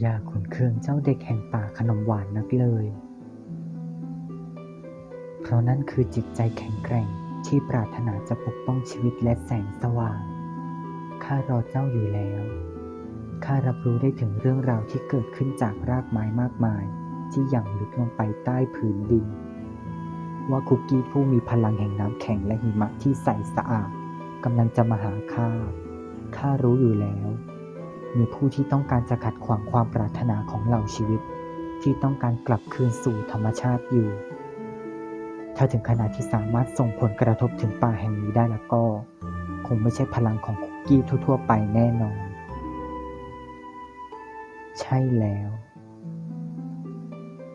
อย่าขุนเคืองเจ้าเด็กแห่งป่าขนมหวานนักเลย เพราะนั่นคือจิตใจแข็งแกร่งที่ปรารถนาจะปกป้องชีวิตและแสงสว่าง ข้ารอเจ้าอยู่แล้ว ข้ารับรู้ได้ถึงเรื่องราวที่เกิดขึ้นจากรากไม้มากมาย ที่ยังลึกลงไปใต้ผืนดิน ว่าคุกกี้ผู้มีพลังแห่งน้ำแข็งและหิมะที่ใสสะอาดกำลังจะมาหาข้า ข้ารู้อยู่แล้ว มีผู้ที่ต้องการจะขัดขวางความปรารถนาของเหล่าชีวิต ที่ต้องการกลับคืนสู่ธรรมชาติอยู่ ถ้าถึงขนาดที่สามารถส่งผลกระทบถึงป่าแห่งนี้ได้แล้วก็ คงไม่ใช่พลังของคุกกี้ทั่วๆไปแน่นอน ใช่แล้ว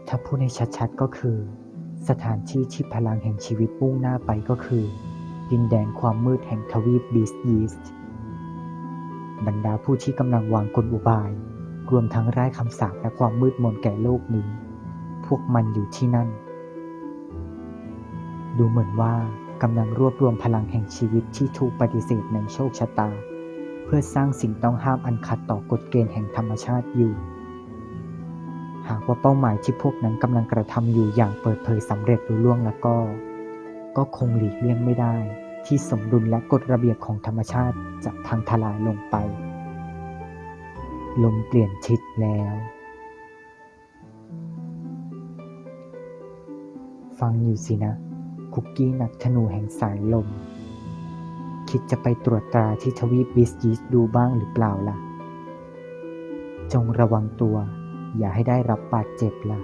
ถ้าพูดให้ชัดๆก็คือ สถานที่ที่พลังแห่งชีวิตมุ่งหน้าไปก็คือ ดินแดนความมืดแห่งทวีปบีสยีสต์ บรรดาผู้ที่กำลังวางกลอุบาย รวมทั้งร้ายคำสาปและความมืดมนแก่โลกนี้ พวกมันอยู่ที่นั่น ดูเหมือนว่ากำลังรวบรวมพลังแห่งชีวิตที่ถูกปฏิเสธในโชคชะตา เพื่อสร้างสิ่งต้องห้ามอันขัดต่อกฎเกณฑ์แห่งธรรมชาติอยู่ หากว่าเป้าหมายที่พวกนั้นกำลังกระทำอยู่อย่างเปิดเผยสำเร็จลุล่วงแล้วก็ ก็คงหลีกเลี่ยงไม่ได้ ที่สมดุลและกฎระเบียบของธรรมชาติจะพังทลายลงไป ลมเปลี่ยนทิศแล้ว ฟังอยู่สินะ คุกกี้นักธนูแห่งสายลม คิดจะไปตรวจตราที่ทวีปบิสยีสดูบ้างหรือเปล่าล่ะ จงระวังตัว อย่าให้ได้รับบาดเจ็บล่ะ